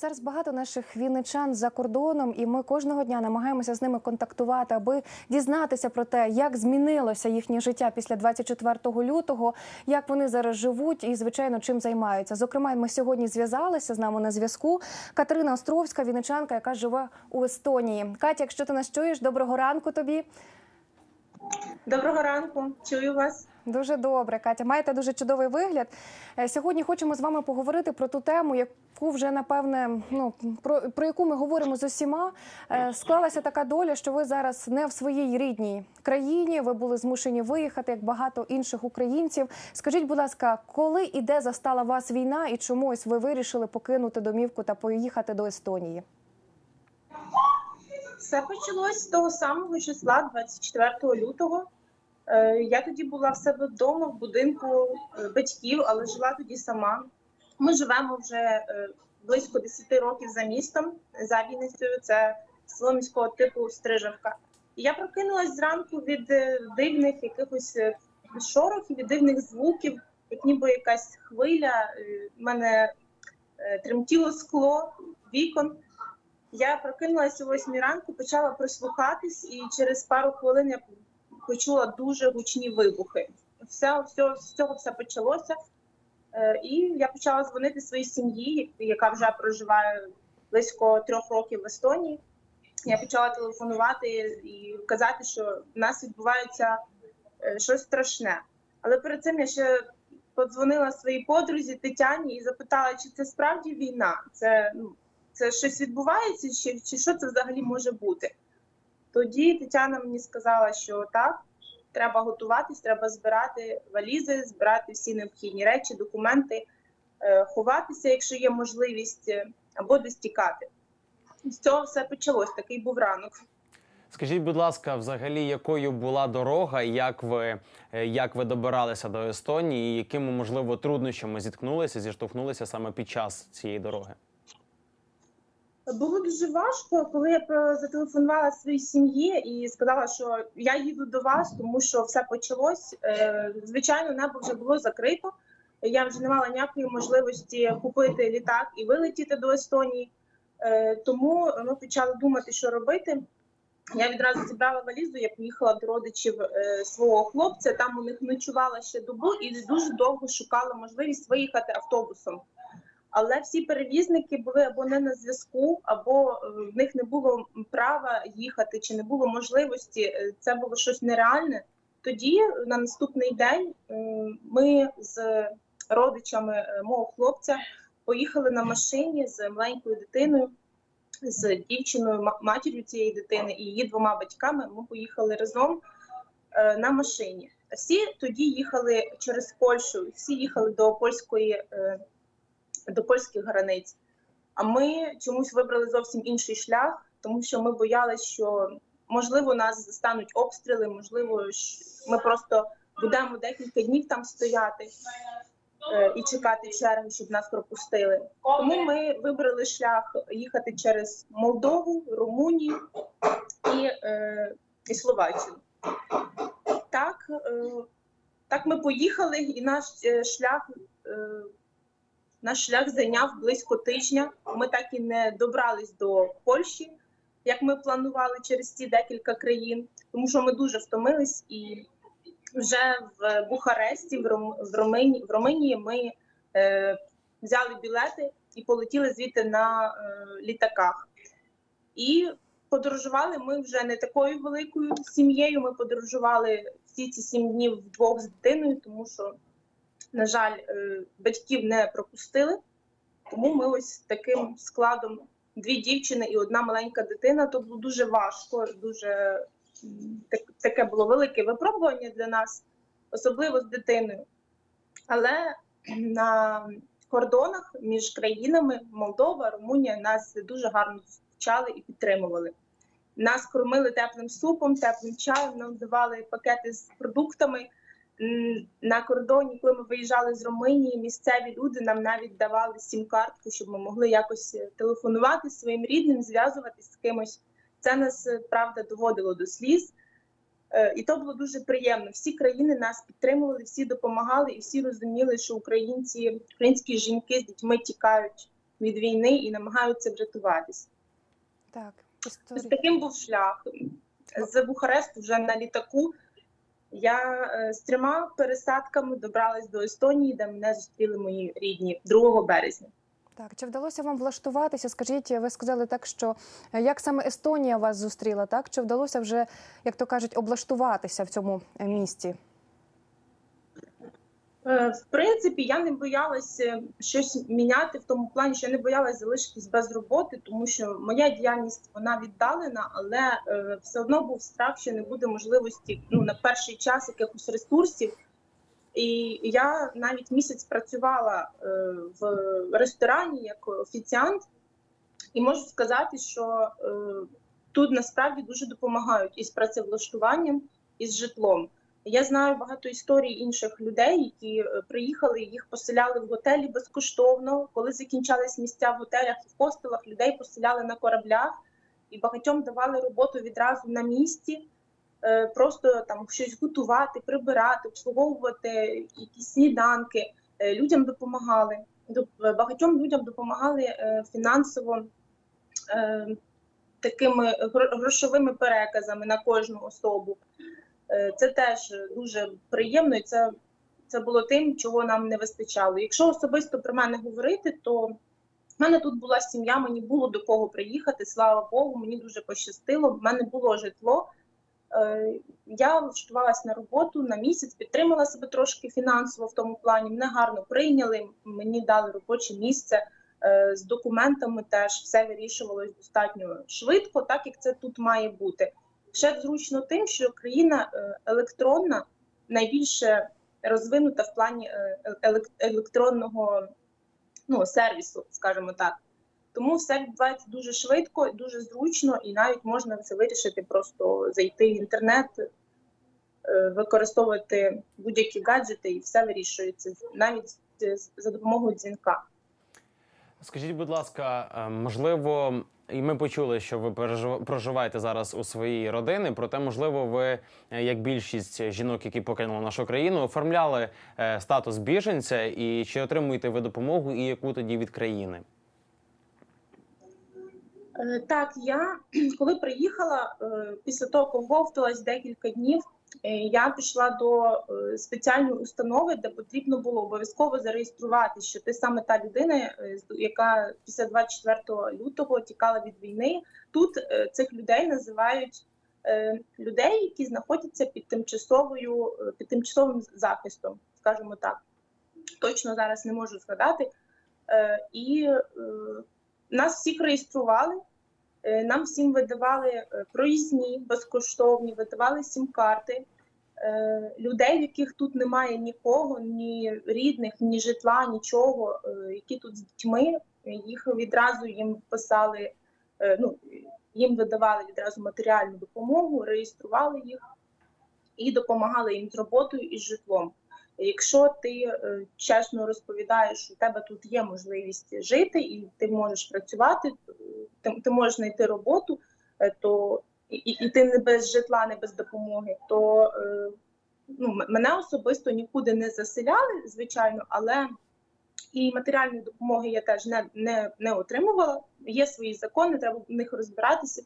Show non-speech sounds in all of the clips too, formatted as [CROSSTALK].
Зараз багато наших вінничан за кордоном, і ми кожного дня намагаємося з ними контактувати, аби дізнатися про те, як змінилося їхнє життя після 24 лютого, як вони зараз живуть і, звичайно, чим займаються. Зокрема, ми сьогодні зв'язалися з нами на зв'язку. Катерина Островська, вінничанка, яка живе у Естонії. Катя, якщо ти нас чуєш, доброго ранку тобі. Доброго ранку, чую вас. Дуже добре, Катя. Маєте дуже чудовий вигляд. Е, Сьогодні хочемо з вами поговорити про ту тему, яку вже напевне, ну про, про яку ми говоримо з усіма. Е, Склалася така доля, що ви зараз не в своїй рідній країні. Ви були змушені виїхати, як багато інших українців. Скажіть, будь ласка, коли і де застала вас війна, і чому ось ви вирішили покинути домівку та поїхати до Естонії? Все почалось з того самого числа, 24 лютого. Е, Я тоді була в себе вдома в будинку е, батьків, але жила тоді сама. Ми живемо вже е, близько 10 років за містом, за Вінницею. Це село міського типу Стрижавка. І я прокинулась зранку від дивних якихось шорохів, від дивних звуків, як ніби якась хвиля. В мене тремтіло скло вікон. Я прокинулася о 8 ранку, почала прислухатись, і через пару хвилин я почула дуже гучні вибухи. Все, все, з цього все почалося. Е, І я почала дзвонити своїй сім'ї, яка вже проживає близько трьох років в Естонії. Я почала телефонувати і казати, що в нас відбувається е, щось страшне. Але перед цим я ще подзвонила своїй подрузі Тетяні і запитала, чи це справді війна. Це ну, це щось відбувається, чи, чи що це взагалі може бути. Тоді Тетяна мені сказала, що так, треба готуватись, треба збирати валізи, збирати всі необхідні речі, документи, е, ховатися, якщо є можливість, е, або десь тікати. З цього все почалось. Такий був ранок. Скажіть, будь ласка, взагалі, якою була дорога, як ви, е, як ви добиралися до Естонії, і якими можливо труднощами зіткнулися, зіштовхнулися саме під час цієї дороги? Було дуже важко, коли я зателефонувала своїй сім'ї і сказала, що я їду до вас, тому що все почалось. Е, Звичайно, небо вже було закрито. Я вже не мала ніякої можливості купити літак і вилетіти до Естонії. Е, Тому ми почали думати, що робити. Я відразу зібрала валізу, я поїхала до родичів е, свого хлопця. Там у них ночувала ще добу і дуже довго шукала можливість виїхати автобусом. Але всі перевізники були або не на зв'язку, або е, в них не було права їхати, чи не було можливості. Е, Це було щось нереальне. Тоді на наступний день е, ми з родичами е, мого хлопця поїхали на машині з маленькою дитиною, з дівчиною, ма- матір'ю цієї дитини і її двома батьками. Ми поїхали разом е, на машині. Всі тоді їхали через Польщу, всі їхали до польської. До польських границь. А ми чомусь вибрали зовсім інший шлях, тому що ми боялися, що можливо нас стануть обстріли, можливо, ми просто будемо декілька днів там стояти е, і чекати черги, щоб нас пропустили. Тому ми вибрали шлях їхати через Молдову, Румунію і, е, і Словаччину. Так, е, так ми поїхали, і наш шлях. Наш шлях зайняв близько тижня. Ми так і не добрались до Польщі, як ми планували через ці декілька країн, тому що ми дуже втомились і вже в Бухаресті, в, Рум, в, Румунії, в Румунії ми е, взяли білети і полетіли звідти на е, літаках. І подорожували ми вже не такою великою сім'єю. Ми подорожували всі ці сім днів вдвох з дитиною, тому що на жаль, е, батьків не пропустили. Тому ми ось таким складом дві дівчини і одна маленька дитина. То було дуже важко, дуже таке було велике випробування для нас, особливо з дитиною. Але на кордонах між країнами Молдова, Румунія нас дуже гарно зустрічали і підтримували. Нас кормили теплим супом, теплим чаєм, нам давали пакети з продуктами. На кордоні, коли ми виїжджали з Румунії, місцеві люди нам навіть давали сім-картку, щоб ми могли якось е, телефонувати своїм рідним, зв'язуватись з кимось. Це нас е, правда доводило до сліз. Е, І то було дуже приємно. Всі країни нас підтримували, всі допомагали, і всі розуміли, що українці, українські жінки з дітьми тікають від війни і намагаються врятуватися. Так, Ось історія. таким був шлях. З Бухаресту вже на літаку. Я е, з трьома пересадками добралась до Естонії, де мене зустріли мої рідні 2 березня. Так, чи вдалося вам влаштуватися? Скажіть, ви сказали так, що е, як саме Естонія вас зустріла, так? Чи вдалося вже, як то кажуть, облаштуватися в цьому е, місті? Е, В принципі, я не боялася щось міняти в тому плані, що я не боялася залишитись без роботи, тому що моя діяльність вона віддалена, але е, все одно був страх, що не буде можливості ну на перший час якихось ресурсів. І я навіть місяць працювала е, в ресторані як офіціант, і можу сказати, що е, тут насправді дуже допомагають із працевлаштуванням, і з житлом. Я знаю багато історій інших людей, які е, приїхали, їх поселяли в готелі безкоштовно. Коли закінчались місця в готелях і в хостелах, людей поселяли на кораблях і багатьом давали роботу відразу на місці. Е, Просто там щось готувати, прибирати, обслуговувати якісь сніданки. Е, Людям допомагали. Багатьом людям допомагали фінансово такими грошовими переказами на кожну особу. Е, Це теж дуже приємно, і це, це було тим, чого нам не вистачало. Якщо особисто про мене говорити, то в мене тут була сім'я, мені було до кого приїхати. Слава Богу, мені дуже пощастило. В мене було житло. Е, Я влаштувалася на роботу на місяць, підтримала себе трошки фінансово в тому плані. Мене гарно прийняли, мені дали робоче місце. Е, З документами теж все вирішувалось достатньо швидко, так як це тут має бути. Ще зручно тим, що країна е, електронна найбільше розвинута в плані е, електронного ну, сервісу, скажімо так. Тому все відбувається дуже швидко, дуже зручно, і навіть можна це вирішити, просто зайти в інтернет, е, використовувати будь-які гаджети, і все вирішується навіть за допомогою дзвінка. Скажіть, будь ласка, е, можливо, і ми почули, що ви проживаєте зараз у своїй родини. Проте, можливо, ви, е, як більшість жінок, які покинули нашу країну, оформляли е, статус біженця, і чи отримуєте ви допомогу, і яку тоді від країни? Е, Так, я [CLEARS THROAT] коли приїхала після того, як декілька днів, я пішла до е, спеціальної установи, де потрібно було обов'язково зареєструвати, що ти саме та людина, е, яка після 24 лютого тікала від війни. Тут е, цих людей називають е, людей, які знаходяться під тимчасовою е, під тимчасовим захистом, скажімо так. Точно зараз не можу згадати. Е, І е, нас всіх реєстрували. Е, Нам всім видавали е, проїзні безкоштовні, видавали сім-карти. Е, Людей, в яких тут немає нікого, ні рідних, ні житла, нічого, які тут з дітьми, їх відразу їм писали, ну, їм видавали відразу матеріальну допомогу, реєстрували їх і допомагали їм з роботою і з житлом. Якщо ти е, чесно розповідаєш, що у тебе тут є можливість жити, і ти можеш працювати, ти, ти можеш знайти роботу, е, то і, і ти не без житла, не без допомоги, то е, ну, мене особисто нікуди не заселяли, звичайно, але і матеріальної допомоги я теж не, не, не отримувала. Є свої закони, треба в них розбиратися.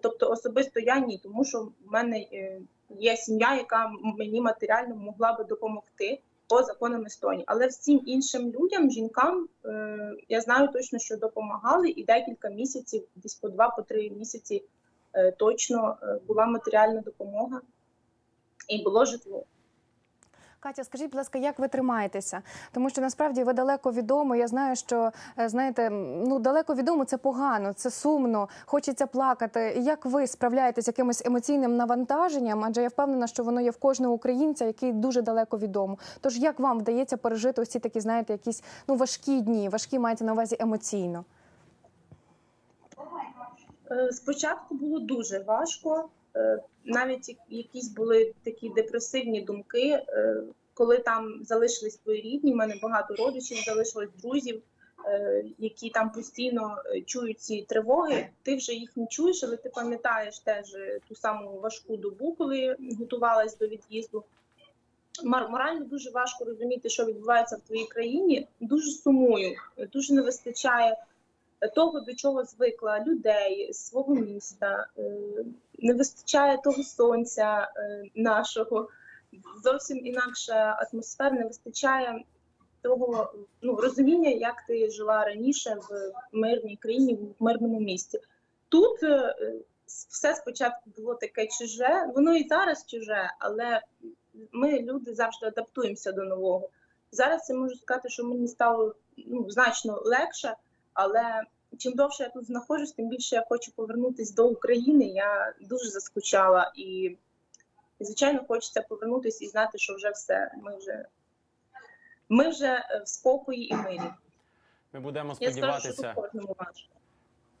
Тобто особисто я ні, тому що в мене е, є сім'я, яка мені матеріально могла би допомогти по законам Естонії. Але всім іншим людям, жінкам, е, я знаю точно, що допомагали, і декілька місяців, десь по два, по три місяці е, точно була матеріальна допомога і було житло. Катя, скажіть, будь ласка, як ви тримаєтеся? Тому що насправді ви далеко відомо. Я знаю, що е, знаєте, ну далеко відомо це погано, це сумно, хочеться плакати. Як ви справляєтесь з якимось емоційним навантаженням? Адже я впевнена, що воно є в кожного українця, який дуже далеко відомо. Тож як вам вдається пережити ці такі, знаєте, якісь ну важкі дні, важкі маєте на увазі емоційно? Е, Спочатку було дуже важко, е, навіть якісь були такі депресивні думки, е, коли там залишились твої рідні. в мене багато родичів залишилось друзів, е, які там постійно е, чують ці тривоги. Ти вже їх не чуєш, але ти пам'ятаєш теж ту саму важку добу, коли готувалась до від'їзду. мор- морально дуже важко розуміти, що відбувається в твоїй країні. Дуже сумую, дуже не вистачає того, до чого звикла людей, свого міста. Е, Не вистачає того сонця е, нашого, зовсім інакша атмосфера, не вистачає того ну, розуміння, як ти жила раніше в мирній країні, в мирному місті. Тут е, все спочатку було таке чуже, воно і зараз чуже, але ми, люди, завжди адаптуємося до нового. Зараз я можу сказати, що мені стало ну, значно легше, але чим довше я тут знаходжусь, тим більше я хочу повернутися до України. Я дуже заскучала і, і звичайно, хочеться повернутися і знати, що вже все. Ми вже, ми вже е, в спокої і мирі. Ми будемо Я скажу, що сподіватися. тут кожному важко.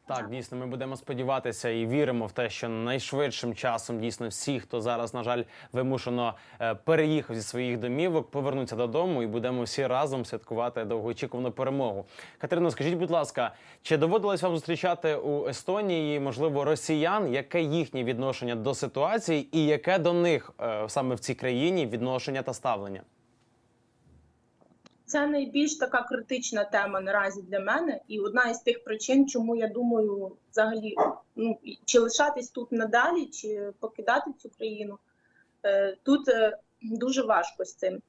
Так, дійсно, ми будемо сподіватися і віримо в те, що найшвидшим часом дійсно всі, хто зараз, на жаль, вимушено е, переїхав зі своїх домівок, повернуться додому і будемо всі разом святкувати довгоочікувану перемогу. Катерино, скажіть, будь ласка, чи доводилось вам зустрічати у Естонії, можливо, росіян? Яке їхнє відношення до ситуації, і яке до них е, саме в цій країні відношення та ставлення? Це найбільш така критична тема наразі для мене, і одна із тих причин, чому я думаю, взагалі, ну чи лишатись тут надалі, чи покидати цю країну. Е, Тут е, дуже важко з цим.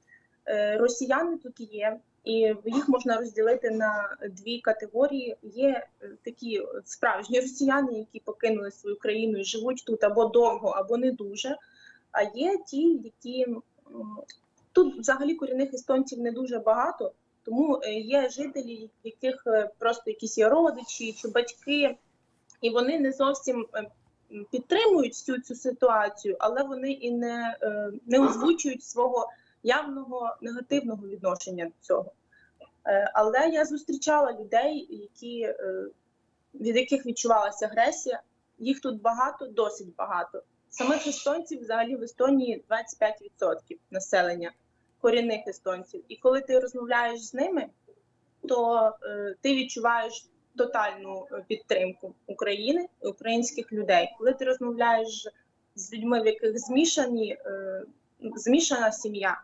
Е, Росіяни тут є, і їх можна розділити на дві категорії. Є такі справжні росіяни, які покинули свою країну і живуть тут або довго, або не дуже. А є ті, які Тут взагалі корінних естонців не дуже багато, тому е, є жителі, яких е, просто якісь є родичі чи батьки, і вони не зовсім е, підтримують всю цю ситуацію, але вони і не, не озвучують свого явного негативного відношення до цього. Але я зустрічала людей, які, від яких відчувалася агресія. Їх тут багато, досить багато. Самих естонців взагалі в Естонії 25% населення корінних естонців. І коли ти розмовляєш з ними, то е, ти відчуваєш тотальну е, підтримку України українських людей. Коли ти розмовляєш з людьми, в яких змішані, е, змішана сім'я,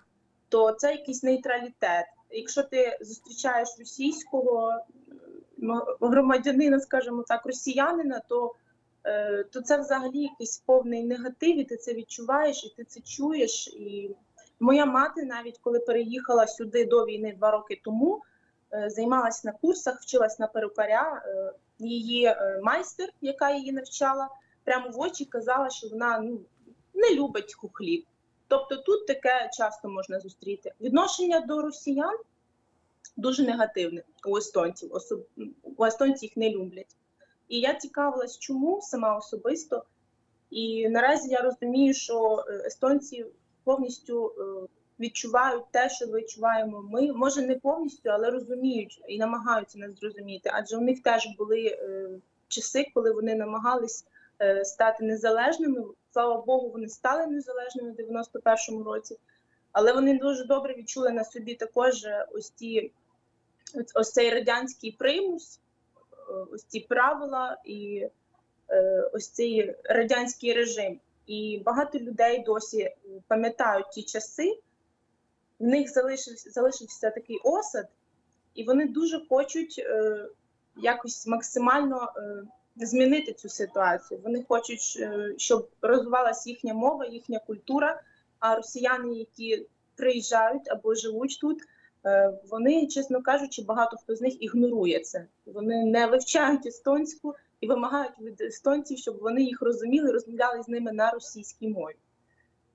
то це якийсь нейтралітет. Якщо ти зустрічаєш російського е, громадянина, скажімо так, росіянина, то е, то це взагалі якийсь повний негатив, і ти це відчуваєш, і ти це чуєш. І моя мати, навіть коли переїхала сюди до війни два роки тому, е, займалась на курсах, вчилась на перукаря. Е, Її е, майстер, яка її навчала, прямо в очі казала, що вона ну, не любить кухлів. Тобто тут таке часто можна зустріти. Відношення до росіян дуже негативне у естонців. Особ... У естонці їх не люблять. І я цікавилась, чому сама особисто. І наразі я розумію, що естонці повністю е, відчувають те, що відчуваємо ми. Може не повністю, але розуміють і намагаються нас зрозуміти. Адже у них теж були е, часи, коли вони намагались е, стати незалежними. Слава Богу, вони стали незалежними в 91-му році. Але вони дуже добре відчули на собі також ось ті ось- цей радянський примус, ось ці правила і ось цей радянський режим. І багато людей досі пам'ятають ті часи. В них залишився, залишився такий осад, і вони дуже хочуть е, якось максимально е, змінити цю ситуацію. Вони хочуть, е, щоб розвивалася їхня мова, їхня культура. А росіяни, які приїжджають або живуть тут, е, вони, чесно кажучи, багато хто з них ігнорує це. Вони не вивчають естонську і вимагають від естонців, щоб вони їх розуміли, розмовляли з ними на російській мові.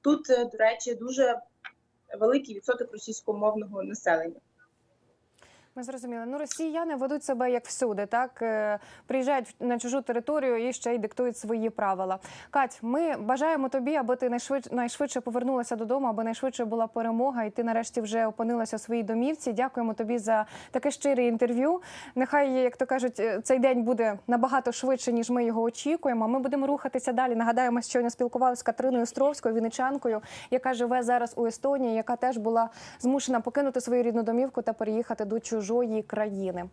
Тут, е, до речі, дуже великий відсоток російськомовного населення. Ми зрозуміли. Ну, росіяни ведуть себе як всюди, так Е, приїжджають на чужу територію і ще й диктують свої правила. Кать, ми бажаємо тобі, аби ти найшвидше найшвидше повернулася додому, аби найшвидше була перемога, і ти нарешті вже опинилася у своїй домівці. Дякуємо тобі за таке щире інтерв'ю. Нехай, як то кажуть, е, цей день буде набагато швидше, ніж ми його очікуємо. Ми будемо рухатися далі. Нагадаємо, що щойно спілкувалися з Катериною Островською, вінничанкою, яка живе зараз у Естонії, яка теж була змушена покинути свою рідну домівку та переїхати до чужої країни.